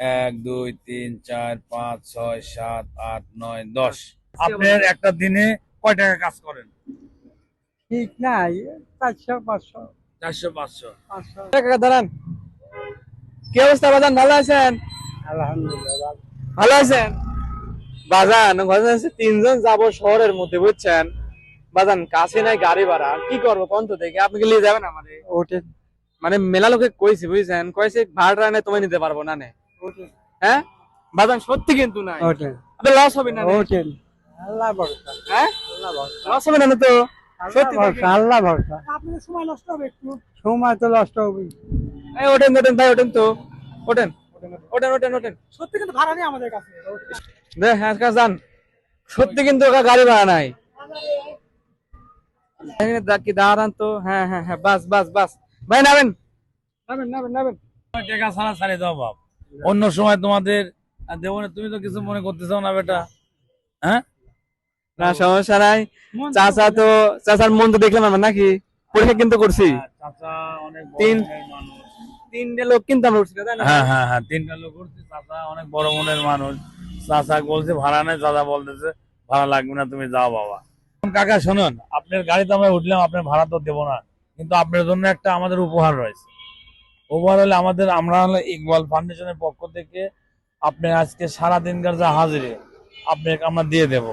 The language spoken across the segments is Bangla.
এক দুই তিন চার পাঁচ ছয় সাত আট নয় দশ। আপনার একটা দিনে কয় টাকা কাজ করেন? ঠিক নাই চারশো পাঁচশো। চারশো পাঁচশো। পাঁচশো। কাকা দাঁড়ান। কি অবস্থা বাজান? ভালো আছেন? আলহামদুলিল্লাহ ভালো আছেন? বাজান ঘটনা হচ্ছে তিনজন যাব শহরের মধ্যে বুঝছেন? বাজান কাছে নাই গাড়ি ভাড়া কি করব কোন তো দেখে? আপনি নিয়ে যাবেন আমারে? ওঠেন। মানে মেলা লোকে কইছি বুঝছেন? কইছে ভাড়া নেই তোমায় নিতে পারব না নে। হ্যাঁ? বাজান সত্যি কিন্তু নাই। লস হবে না? ওঠেন আল্লাহ ভরসা। হ্যাঁ? লস হবে না তো? সত্যি ভরসা আল্লাহ ভরসা। আপনার সময় নষ্ট হবে একটু? সময় তো নষ্ট হবে। এই ওঠেন ওঠেন ভাই ওঠেন তো। ওঠেন। ওঠেন ওঠেন। ওঠেন সত্যি কিন্তু ভাড়া নেই আমাদের কাছে। দে হ্যাঁ যান। সত্যি কিন্তু ওকে গাড়ি ভাড়া নাই। কি দাঁড়ান তো। হ্যাঁ হ্যাঁ হ্যাঁ বাস বাস বাস। ভাই নাবেন নাবেন নাবেন নাবেন টাকা ছাড়া ছাড়ে দাও বাপ অন্য সময় তোমাদের দেবো না তুমি তো কিছু মনে করতে চাও না বেটা। হ্যাঁ? না সমস্যা নাই। চাচা তো চাচার মন তো দেখলাম আমরা নাকি? পরীক্ষা কিন্তু করছি। চাচা অনেক তিন- তিনটে লোক কিন্তু আমরা উঠছি হ্যাঁ হ্যাঁ হ্যাঁ তিনটা লোক করছে চাচা অনেক বড় মনের মানুষ। চাচা বলছে ভাড়া নেই চাচা বলতেছে ভাড়া লাগবে না তুমি যাও বাবা। কাকা শুনুন আপনার গাড়িতে আমরা উঠলাম আপনার ভাড়া তো দেবো না। কিন্তু আপনার জন্য একটা আমাদের উপহার রয়েছে। হলে আমাদের আমরা হলে ইকবাল ফাউন্ডেশনের পক্ষ থেকে আপনি আজকে সারা দিনকার যা হাজিরে আপনাকে আমরা দিয়ে দেব।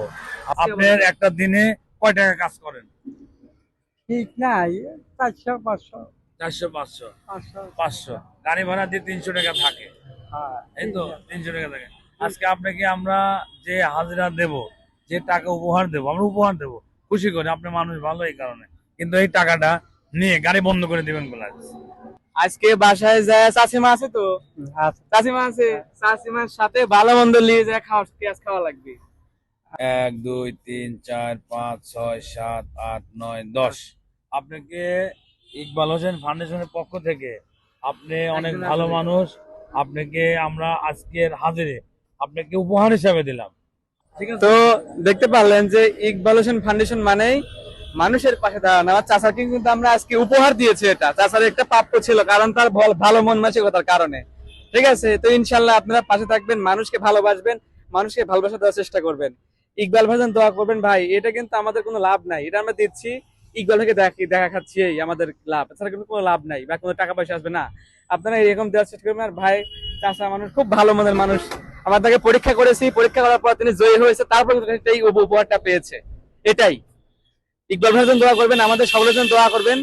আপনার একটা দিনে কয় টাকা কাজ করেন? ঠিক নাই চারশো পাঁচশো। চারশো পাঁচশো। পাঁচশো। পাঁচশো। গাড়ি ভাড়া দিয়ে তিনশো টাকা থাকে। হ্যাঁ এই তো তিনশো। টাকা থাকে। আজকে আপনাকে আমরা যে হাজিরা দেব যে টাকা উপহার দেব আমরা উপহার দেব। খুশি করে আপনি মানুষ ভালো এই কারণে। কিন্তু এই টাকাটা নিয়ে গাড়ি বন্ধ করে দিবেন বলে আজকে বাসায় যায় চাষিমা আছে তো? চাষিমা আছে? চাষিমার সাথে ভালো মন্দ নিয়ে যায় খাওয়া পেঁয়াজ খাওয়া লাগবে। এক দুই তিন চার পাঁচ ছয় সাত আট নয় দশ। আপনাকে ইকবাল হোসেন ফাউন্ডেশনের পক্ষ থেকে আপনি অনেক ভালো মানুষ। আপনাকে আমরা আজকের হাজিরে আপনাকে উপহার হিসাবে দিলাম। ঠিক আছে তো দেখতে পারলেন যে ইকবাল হোসেন ফাউন্ডেশন মানেই মানুষের পাশে দাঁড়ানো। চাচাকে কিন্তু আমরা আজকে উপহার দিয়েছি এটা। চাচার একটা প্রাপ্য ছিল, কারণ তার ভালো মন মানসিকতার কারণে। ঠিক আছে? তো ইনশাল্লাহ আপনারা পাশে থাকবেন, মানুষকে ভালোবাসবেন, মানুষকে ভালোবাসা দেওয়ার চেষ্টা করবেন। ইকবাল ভাইজান দোয়া করবেন, ভাই, এটা কিন্তু আমাদের কোনো লাভ নাই। এটা আমরা দিচ্ছি, ইকবাল ভাইকে দেখি দেখা খাচ্ছি এই আমাদের লাভ। এছাড়া কিন্তু কোনো লাভ নাই, বা কোনো টাকা পয়সা আসবে না। আপনারা এরকম দেওয়ার চেষ্টা করবেন, আর ভাই চাচা মানুষ, খুব ভালো মনের মানুষ। আমরা তাকে পরীক্ষা করেছি, পরীক্ষা করার পর তিনি জয়ী হয়েছে, তারপর এই উপহারটা পেয়েছে। এটাই। ইকবাল জন্য দোয়া করবেন আমাদের সকলের জন্য দোয়া করবেন।